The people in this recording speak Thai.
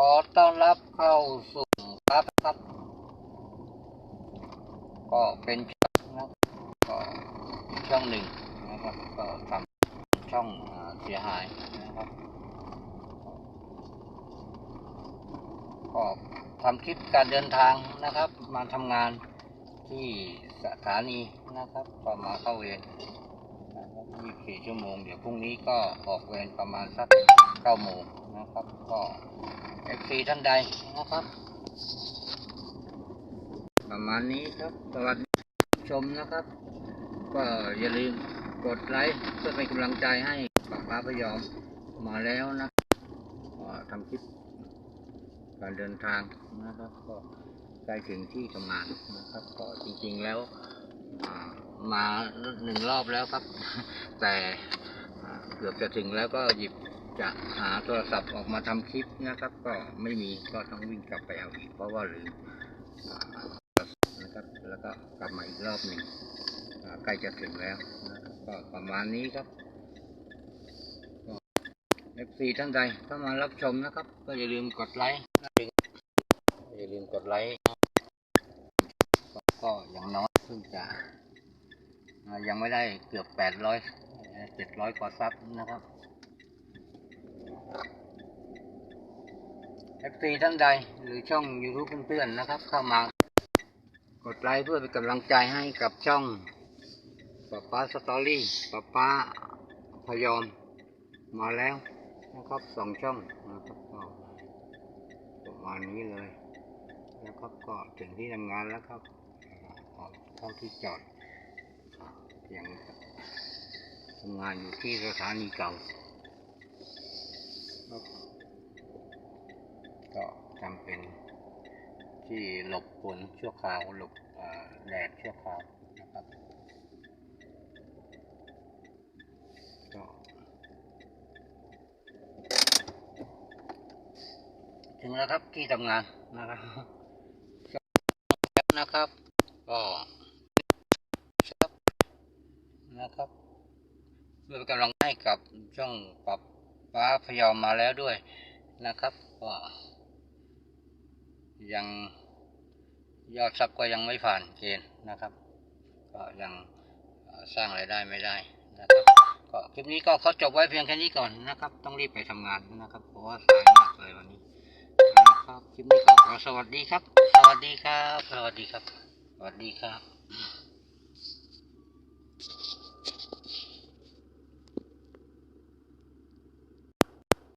ขอต้อนรับเข้าสู่ครับครับ ก็เป็นช่องนะครับก็ช่องหนึ่งนะครับก็ทำช่องเสียหายนะครับ ก็ทำคลิปการเดินทางนะครับ มาทำงานที่สถานีนะครับก็มาเข้าเวรนะครับ24ชั่วโมง เดี๋ยวพรุ่งนี้ก็ออกเวรประมาณสัก9โมง นะครับ ก็เอฟซีท่านใดนะครับ ประมาณนี้ครับสวัสดีชมนะครับ ก็อย่าลืมกดไลค์เพื่อเป็นกำลังใจให้ป้าป้าพยอมมาแล้วนะก็ทำคลิปการเดินทางนะครับ ก็ใกล้ถึงที่ทำงานนะครับ ก็จริงๆแล้วมาหนึ่งรอบแล้วครับ แต่เกือบจะถึงแล้วก็หยิบ จะหาโทรศัพท์ออกมาทำคลิปนะครับ ก็ไม่มีก็ต้องวิ่งกลับไปเอาอีกเพราะว่าลืมอ่านะครับแล้วก็กลับมาอีกรอบหนึ่งใกล้จะถึงแล้วนะก็ประมาณนี้ครับเอฟซีท่านใดเข้ามารับชมนะครับ ก็อย่าลืมกดไลค์อย่าลืมกดไลค์ก็อย่างน้อยเพิ่งจะยังไม่ได้เกือบแปดร้อยเจ็ดร้อยกว่าซับนะครับ เอฟซีท่านใดหรือช่องยูทูบเพื่อนๆนะครับ เข้ามากดไลค์เพื่อเป็นกำลังใจให้กับช่องป้าป้าสตอรี่ป้าป้าพยอม มาแล้วนะครับสองช่องนะครับก็ประมาณนี้เลยนะครับก็ถึงที่ทำงานแล้วครับออกเข้าที่จอดอยังทำงานอยู่ที่สถานีเก่าครับ ก็ทำเป็นที่หลบฝนชั่วคราวหลบแดดชั่วคราวนะครับก็ถึงแล้วครับที่ทำงานนะครับนะครับก็ครับนะครับเพื่อเป็นกำลังให้กับช่องปรับฟ้าพยอมมาแล้วด้วยนะครับก็ ยังยอดซับก็ยังไม่ผ่านเกณฑ์นะครับ ก็ยังสร้างรายได้ไม่ได้นะครับก็คลิปนี้ก็เขาจบไว้เพียงแค่นี้ก่อนนะครับ ต้องรีบไปทำงานนะครับเพราะว่าสายมากเลยวันนี้ครับคลิปนี้ก็ขอสวัสดีครับ สวัสดีครับ สวัสดีครับ สวัสดีครับ